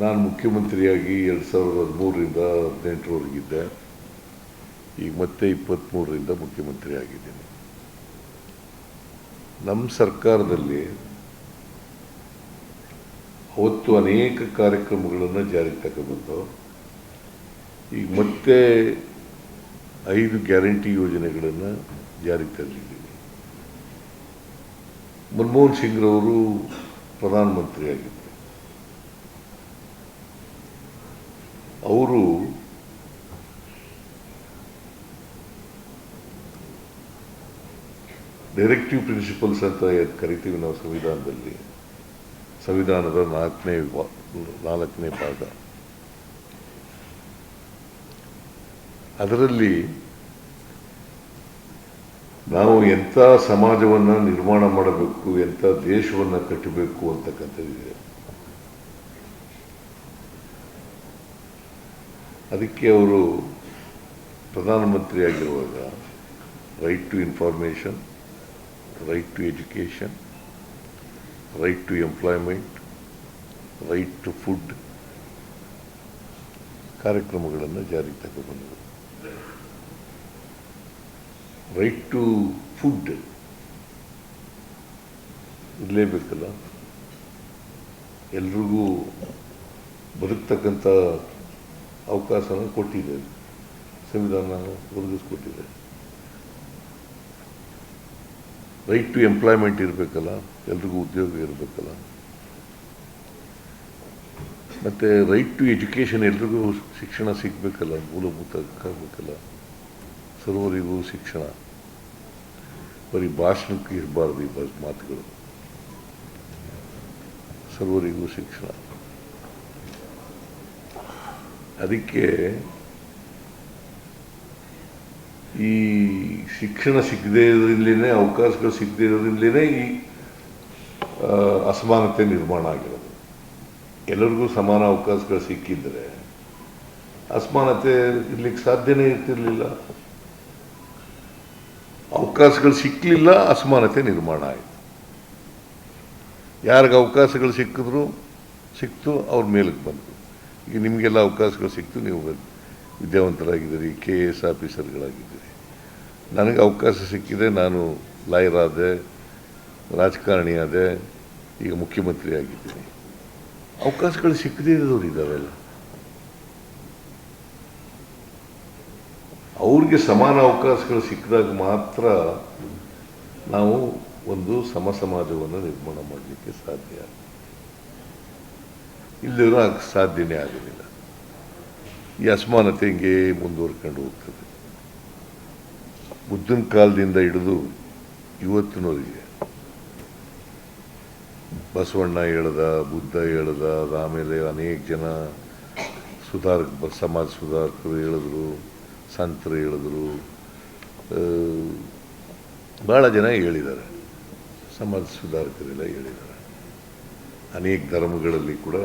ನಾನು ಮುಖ್ಯಮಂತ್ರಿಯಾಗಿ ಎರಡು ಸಾವಿರದ ಹದಿಮೂರರಿಂದ ಹದಿನೆಂಟರವರೆಗಿದ್ದೆ. ಈಗ ಮತ್ತೆ ಇಪ್ಪತ್ತ್ಮೂರರಿಂದ ಮುಖ್ಯಮಂತ್ರಿ ಆಗಿದ್ದೀನಿ ನಮ್ಮ ಸರ್ಕಾರದಲ್ಲಿ ಅವತ್ತು ಅನೇಕ ಕಾರ್ಯಕ್ರಮಗಳನ್ನು ಜಾರಿಗೆ ತಗೊಂಡ್ಬಂದು, ಈಗ ಮತ್ತೆ ಐದು ಗ್ಯಾರಂಟಿ ಯೋಜನೆಗಳನ್ನು ಜಾರಿಗೆ ತಂದಿದ್ದೀವಿ ಮನಮೋಹನ್ ಸಿಂಗ್ರವರು ಪ್ರಧಾನಮಂತ್ರಿ ಅವರು ಡೈರೆಕ್ಟಿವ್ ಪ್ರಿನ್ಸಿಪಲ್ಸ್ ಅಂತ ಕರಿತೀವಿ ನಾವು ಸಂವಿಧಾನದಲ್ಲಿ. ಸಂವಿಧಾನದ ನಾಲ್ಕನೇ ನಾಲ್ಕನೇ ಭಾಗ. ಅದರಲ್ಲಿ ನಾವು ಎಂಥ ಸಮಾಜವನ್ನು ನಿರ್ಮಾಣ ಮಾಡಬೇಕು, ಎಂಥ ದೇಶವನ್ನು ಕಟ್ಟಬೇಕು ಅಂತಕ್ಕಂಥದ್ದಿದೆ ಅದಕ್ಕೆ ಅವರು ಪ್ರಧಾನಮಂತ್ರಿ ಆಗಿರುವಾಗ right to information right to education right to employment right to food ಕಾರ್ಯಕ್ರಮಗಳನ್ನು ಜಾರಿಗೆ ತಗೊಂಡ್ಬಂದರು ರೈಟ್ ಟು ಫುಡ್ ಇರಲೇಬೇಕಲ್ಲ? ಎಲ್ರಿಗೂ ಬದುಕ್ತಕ್ಕಂಥ ಅವಕಾಶನ ಕೊಟ್ಟಿದೆ. ಸಂವಿಧಾನ ಒದಗಿಸ್ಕೊಟ್ಟಿದೆ. ರೈಟ್ ಟು ಎಂಪ್ಲಾಯ್ಮೆಂಟ್ ಇರಬೇಕಲ್ಲ, ಎಲ್ರಿಗೂ ಉದ್ಯೋಗ ಇರಬೇಕಲ್ಲ. ಮತ್ತು ರೈಟ್ ಟು ಎಜುಕೇಷನ್ ಎಲ್ರಿಗೂ ಶಿಕ್ಷಣ ಸಿಗಬೇಕಲ್ಲ, ಮೂಲಭೂತ ಆಗಬೇಕಲ್ಲ. ಸರ್ವರಿಗೂ ಶಿಕ್ಷಣ. ಬರೀ ಭಾಷಣಕ್ಕೆ ಇರಬಾರ್ದು ಈ ಮಾತುಗಳು. ಸರ್ವರಿಗೂ ಶಿಕ್ಷಣ. ಅದಕ್ಕೆ ಈ ಶಿಕ್ಷಣ ಸಿಗದೇ ಇರೋದ್ರಿಂದಲೇ, ಅವಕಾಶಗಳು ಸಿಗದೇ ಇರೋದ್ರಿಂದಲೇ ಈ ಅಸಮಾನತೆ ನಿರ್ಮಾಣ ಆಗಿರೋದು. ಎಲ್ಲರಿಗೂ ಸಮಾನ ಅವಕಾಶಗಳು ಸಿಕ್ಕಿದ್ರೆ ಅಸಮಾನತೆ ಇರ್ಲಿಕ್ಕೆ ಸಾಧ್ಯನೇ ಇರ್ತಿರ್ಲಿಲ್ಲ. ಅವಕಾಶಗಳು ಸಿಕ್ಕಲಿಲ್ಲ ಅಸಮಾನತೆ ನಿರ್ಮಾಣ ಆಯಿತು. ಯಾರಿಗೆ ಅವಕಾಶಗಳು ಸಿಕ್ಕಿದ್ರು, ಸಿಕ್ತು, ಅವ್ರ ಮೇಲಕ್ಕೆ ಬಂದರು ಈಗ ನಿಮಗೆಲ್ಲ ಅವಕಾಶಗಳು ಸಿಕ್ತು, ನೀವು ವಿದ್ಯಾವಂತರಾಗಿದ್ದೀರಿ ಕೆ ಎ ಎಸ್ ಆಫೀಸರ್ಗಳಾಗಿದ್ದೀರಿ ನನಗೆ ಅವಕಾಶ ಸಿಕ್ಕಿದೆ, ನಾನು ಲಾಯರ್ ಆದೆ, ರಾಜಕಾರಣಿ ಆದೆ, ಈಗ ಮುಖ್ಯಮಂತ್ರಿ ಆಗಿದ್ದೀನಿ ಅವಕಾಶಗಳು ಸಿಕ್ಕದೇ ಇರೋರು ಇದ್ದಾರಲ್ಲ ಅವ್ರಿಗೆ ಸಮಾನ ಅವಕಾಶಗಳು ಸಿಕ್ಕಿದಾಗ ಮಾತ್ರ ನಾವು ಒಂದು ಸಮ, ಸಮಾಜವನ್ನು ನಿರ್ಮಾಣ ಮಾಡಲಿಕ್ಕೆ ಸಾಧ್ಯ ಇಲ್ಲದಿರೋ ಆಗ ಸಾಧ್ಯನೇ ಆಗಲಿಲ್ಲ ಈ ಅಸಮಾನತೆ ಹಿಂಗೆ ಮುಂದುವರ್ಕೊಂಡು ಹೋಗ್ತದೆ. ಬುದ್ಧನ ಕಾಲದಿಂದ ಹಿಡಿದು ಇವತ್ತಿನವರಿಗೆ ಬಸವಣ್ಣ ಹೇಳ್ದ, ಬುದ್ಧ ಹೇಳ್ದ, ಆಮೇಲೆ ಅನೇಕ ಜನ ಸುಧಾರಕ, ಸಮಾಜ ಸುಧಾರಕರು ಹೇಳಿದ್ರು, ಸಂತರು ಹೇಳಿದ್ರು ಭಾಳ ಜನ ಹೇಳಿದ್ದಾರೆ. ಸಮಾಜ ಸುಧಾರಕರೆಲ್ಲ ಹೇಳಿದ್ದಾರೆ. ಅನೇಕ ಧರ್ಮಗಳಲ್ಲಿ ಕೂಡ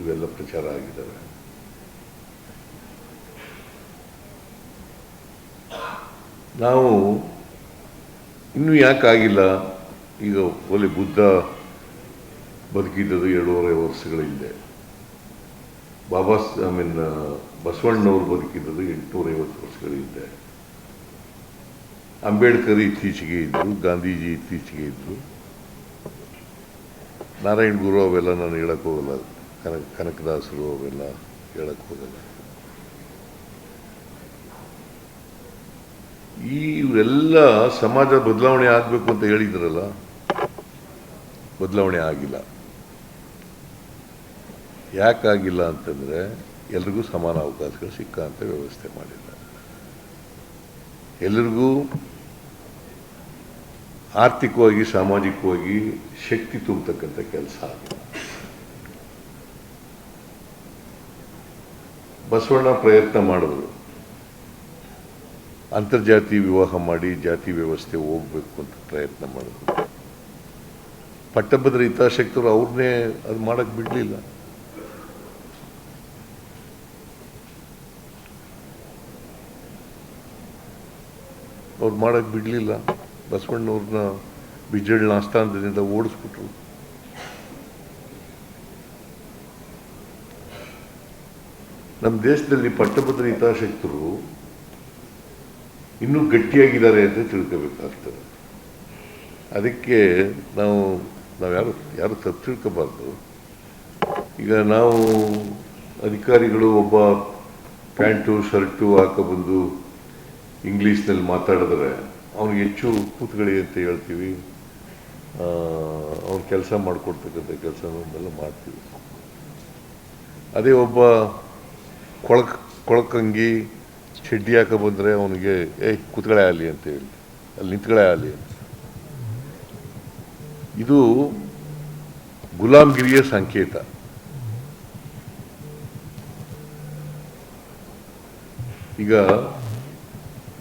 ಇವೆಲ್ಲ ಪ್ರಚಾರ ಆಗಿದ್ದಾವೆ. ನಾವು ಇನ್ನೂ ಯಾಕಾಗಿಲ್ಲ ಈಗ ಒಲೆ ಬುದ್ಧ ಬದುಕಿದ್ದದು ಎರಡೂವರೆ ವರ್ಷಗಳ ಹಿಂದೆ. ಬಾಬಾ ಐ ಮೀನ್ ಬಸವಣ್ಣವರು ಬದುಕಿದ್ದದು ಎಂಟುನೂರೈವತ್ತು ವರ್ಷಗಳ ಹಿಂದೆ. ಅಂಬೇಡ್ಕರ್ ಇತ್ತೀಚೆಗೆ ಇದ್ದರು ಗಾಂಧೀಜಿ ಇತ್ತೀಚೆಗೆ ಇದ್ದರು ನಾರಾಯಣ ಗುರು ಅವೆಲ್ಲ ನಾನು ಹೇಳಕ್ಕೆ ಹೋಗಲ್ಲ. ಕನಕ ಕನಕದಾಸರು ಅವೆಲ್ಲ ಹೇಳಕ್ಕೆ ಹೋಗಲ್ಲ. ಈ ಇವರೆಲ್ಲ ಸಮಾಜ ಬದಲಾವಣೆ ಆಗಬೇಕು ಅಂತ ಹೇಳಿದ್ರಲ್ಲ, ಬದಲಾವಣೆ ಆಗಿಲ್ಲ. ಯಾಕಾಗಿಲ್ಲ ಅಂತಂದರೆ ಎಲ್ರಿಗೂ ಸಮಾನ ಅವಕಾಶಗಳು ಸಿಕ್ಕ ಅಂತ ವ್ಯವಸ್ಥೆ ಮಾಡಿಲ್ಲ ಎಲ್ಲರಿಗೂ ಆರ್ಥಿಕವಾಗಿ, ಸಾಮಾಜಿಕವಾಗಿ ಶಕ್ತಿ ತುಂಬತಕ್ಕಂಥ ಕೆಲಸ ಆಗಿಲ್ಲ ಬಸವಣ್ಣ ಪ್ರಯತ್ನ ಮಾಡಿದ್ರು. ಅಂತರ್ಜಾತಿ ವಿವಾಹ ಮಾಡಿ ಜಾತಿ ವ್ಯವಸ್ಥೆ ಹೋಗ್ಬೇಕು ಅಂತ ಪ್ರಯತ್ನ ಮಾಡಿದ್ರು. ಪಟ್ಟಭದ್ರ ಹಿತಾಸಕ್ತರು ಅವ್ರನ್ನೇ ಅದು ಮಾಡಕ್ ಬಿಡಲಿಲ್ಲ. ಅವ್ರು ಮಾಡಕ್ ಬಿಡಲಿಲ್ಲ. ಬಸವಣ್ಣವ್ರನ್ನ ಬಿಜೆಡಿನ ಆಸ್ಥಾನದಿಂದ ಓಡಿಸ್ಬಿಟ್ರು. ನಮ್ಮ ದೇಶದಲ್ಲಿ ಪಟ್ಟಭದ್ರ ಹಿತಾಸಕ್ತರು ಇನ್ನೂ ಗಟ್ಟಿಯಾಗಿದ್ದಾರೆ ಅಂತ ತಿಳ್ಕೋಬೇಕಾಗ್ತದೆ. ಅದಕ್ಕೆ ನಾವು ನಾವು ಯಾರು ಯಾರು ತಪ್ಪು ತಿಳ್ಕೋಬಾರ್ದು. ಈಗ ನಾವು ಅಧಿಕಾರಿಗಳು ಒಬ್ಬ ಪ್ಯಾಂಟು, ಶರ್ಟು ಹಾಕೊಬಂದು ಇಂಗ್ಲೀಷ್ನಲ್ಲಿ ಮಾತಾಡಿದ್ರೆ ಅವ್ನಿಗೆ ಹೆಚ್ಚು ಕೂತ್ಗಳಿ ಅಂತ ಹೇಳ್ತೀವಿ. ಅವ್ನು ಕೆಲಸ ಮಾಡಿಕೊಡ್ತಕ್ಕಂಥ ಕೆಲಸ ಮಾಡ್ತೀವಿ. ಅದೇ ಒಬ್ಬ ಕೊಳಕ್ ಕೊಳಕಂಗಿ ಚಡ್ಡಿ ಹಾಕ ಬಂದರೆ ಅವನಿಗೆ ಏಯ್ ಕೂತ್ಗಳೇ ಆಗಲಿ ಅಂತ ಹೇಳಿ. ಅಲ್ಲಿ ನಿಂತ್ಗಳೇ ಆಗಲಿ ಅಂತ. ಇದು ಗುಲಾಮ್ಗಿರಿಯ ಸಂಕೇತ. ಈಗ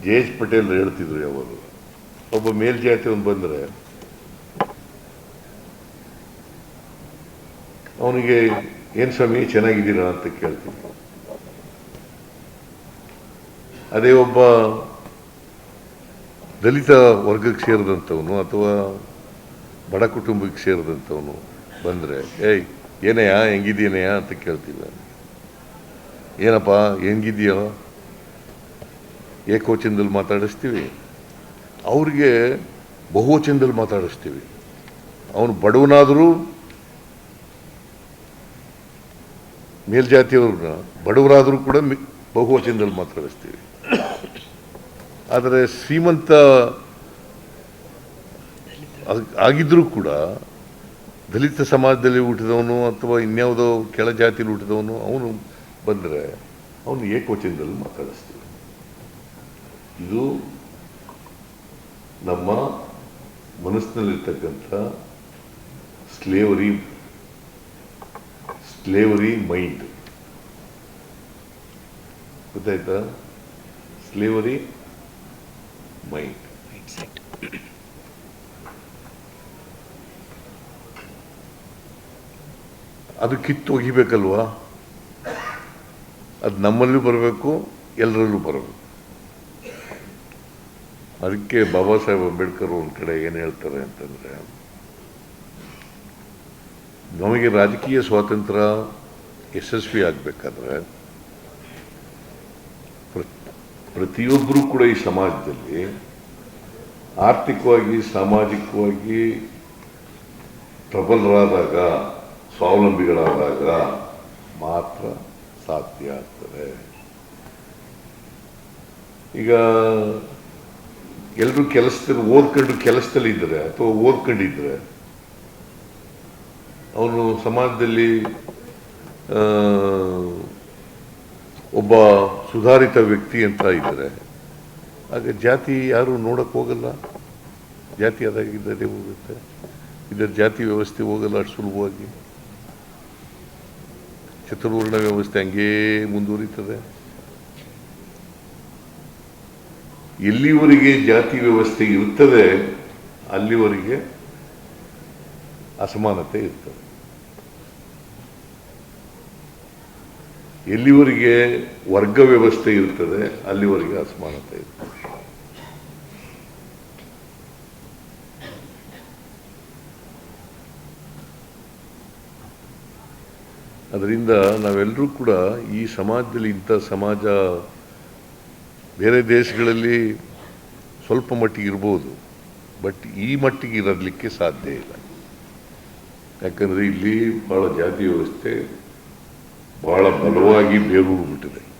ಜೆ ಎಚ್ ಪಟೇಲ್ ಹೇಳ್ತಿದ್ರು ಯಾವಾಗ ಒಬ್ಬ ಮೇಲ್ಜಾತಿ ಒಂದು ಬಂದರೆ, ಅವನಿಗೆ, ಏನು ಸ್ವಾಮಿ, ಚೆನ್ನಾಗಿದ್ದೀರಾ? ಅಂತ ಕೇಳ್ತೀನಿ ಅದೇ ಒಬ್ಬ ದಲಿತ ವರ್ಗಕ್ಕೆ ಸೇರಿದಂಥವನು ಅಥವಾ ಬಡ ಕುಟುಂಬಕ್ಕೆ ಸೇರಿದಂಥವನು ಬಂದರೆ, ಏಯ್ ಏನಯ್ಯ ಹೆಂಗಿದ್ದೀನಯ್ಯ ಅಂತ ಕೇಳ್ತೀವಿ ಏನಪ್ಪ ಹೆಂಗಿದೆಯೋ ಏಕವಚನದಲ್ಲಿ ಮಾತಾಡಿಸ್ತೀವಿ. ಅವ್ರಿಗೆ ಬಹುವಚನದಲ್ಲಿ ಮಾತಾಡಿಸ್ತೀವಿ. ಅವನು ಬಡವನಾದರೂ ಮೇಲ್ಜಾತಿಯವ್ರನ್ನ ಬಡವರಾದರೂ ಕೂಡ ಬಹುವಚನದಲ್ಲಿ ಮಾತಾಡಿಸ್ತೀವಿ ಆದರೆ ಶ್ರೀಮಂತ ಆಗಿದ್ರೂ ಕೂಡ ದಲಿತ ಸಮಾಜದಲ್ಲಿ ಹುಟ್ಟಿದವನು ಅಥವಾ ಇನ್ಯಾವುದೋ ಕೆಳ ಜಾತಿಯಲ್ಲಿ ಹುಟ್ಟಿದವನು, ಅವನು ಬಂದರೆ ಅವನು ಏಕವಚನದಲ್ಲಿ ಮಾತಾಡಿಸ್ತೀವಿ ಇದು ನಮ್ಮ ಮನಸ್ಸಿನಲ್ಲಿರ್ತಕ್ಕಂಥ ಸ್ಲೇವರಿ ಸ್ಲೇವರಿ ಮೈಂಡ್ ಗೊತ್ತಾಯ್ತಾ ಸ್ಲೇವರಿ ಮೈಂಡ್ ಅದು ಕಿತ್ತು ಒಗಿಬೇಕಲ್ವಾ? ಅದು ನಮ್ಮಲ್ಲೂ ಬರಬೇಕು ಎಲ್ಲರಲ್ಲೂ ಬರಬೇಕು. ಅದಕ್ಕೆ ಬಾಬಾ ಸಾಹೇಬ್ ಅಂಬೇಡ್ಕರ್ ಒಂದು ಕಡೆ ಏನು ಹೇಳ್ತಾರೆ ಅಂತಂದ್ರೆ ನಮಗೆ ರಾಜಕೀಯ ಸ್ವಾತಂತ್ರ್ಯ ಯಶಸ್ವಿ ಆಗಬೇಕಾದ್ರೆ ಪ್ರತಿಯೊಬ್ಬರೂ ಕೂಡ ಈ ಸಮಾಜದಲ್ಲಿ ಆರ್ಥಿಕವಾಗಿ, ಸಾಮಾಜಿಕವಾಗಿ ಪ್ರಬಲರಾದಾಗ, ಸ್ವಾವಲಂಬಿಗಳಾದಾಗ ಮಾತ್ರ ಸಾಧ್ಯ ಆಗ್ತದೆ. ಈಗ ಎಲ್ಲರೂ ಕೆಲಸದಲ್ಲಿ, ಓದ್ಕೊಂಡು ಕೆಲಸದಲ್ಲಿ ಇದ್ದರೆ ಅಥವಾ ಓದ್ಕೊಂಡಿದ್ರೆ ಅವನು ಸಮಾಜದಲ್ಲಿ ಒಬ್ಬ ಸುಧಾರಿತ ವ್ಯಕ್ತಿ ಅಂತ ಇದ್ದರೆ ಆಗ ಜಾತಿ ಯಾರು ನೋಡಕ್ಕೆ ಹೋಗಲ್ಲ. ಜಾತಿ ಅದಾಗಿದ್ದರೆ ಹೋಗುತ್ತೆ. ಇದರ ಜಾತಿ ವ್ಯವಸ್ಥೆ ಹೋಗಲ್ಲ ಅಷ್ಟು ಸುಲಭವಾಗಿ. ಚತುರ್ವರ್ಣ ವ್ಯವಸ್ಥೆ ಹಂಗೇ ಮುಂದುವರಿತದೆ. ಎಲ್ಲಿವರೆಗೆ ಜಾತಿ ವ್ಯವಸ್ಥೆ ಇರುತ್ತದೆ, ಅಲ್ಲಿವರೆಗೆ ಅಸಮಾನತೆ ಇರ್ತದೆ. ಎಲ್ಲಿವರೆಗೆ ವರ್ಗ ವ್ಯವಸ್ಥೆ ಇರ್ತದೆ, ಅಲ್ಲಿವರೆಗೆ ಅಸಮಾನತೆ ಇರ್ತದೆ. ಅದರಿಂದ ನಾವೆಲ್ಲರೂ ಕೂಡ ಈ ಸಮಾಜದಲ್ಲಿ ಇಂಥ ಸಮಾಜ ಬೇರೆ ದೇಶಗಳಲ್ಲಿ ಸ್ವಲ್ಪ ಮಟ್ಟಿಗೆ ಇರ್ಬೋದು, ಬಟ್ ಈ ಮಟ್ಟಿಗೆ ಇರಲಿಕ್ಕೆ ಸಾಧ್ಯ ಇಲ್ಲ. ಯಾಕಂದರೆ ಇಲ್ಲಿ ಭಾಳ ಜಾತಿ ವ್ಯವಸ್ಥೆ ಭಾಳ ಬಲವಾಗಿ ಬೇರೂರು ಬಿಟ್ಟಿದೆ.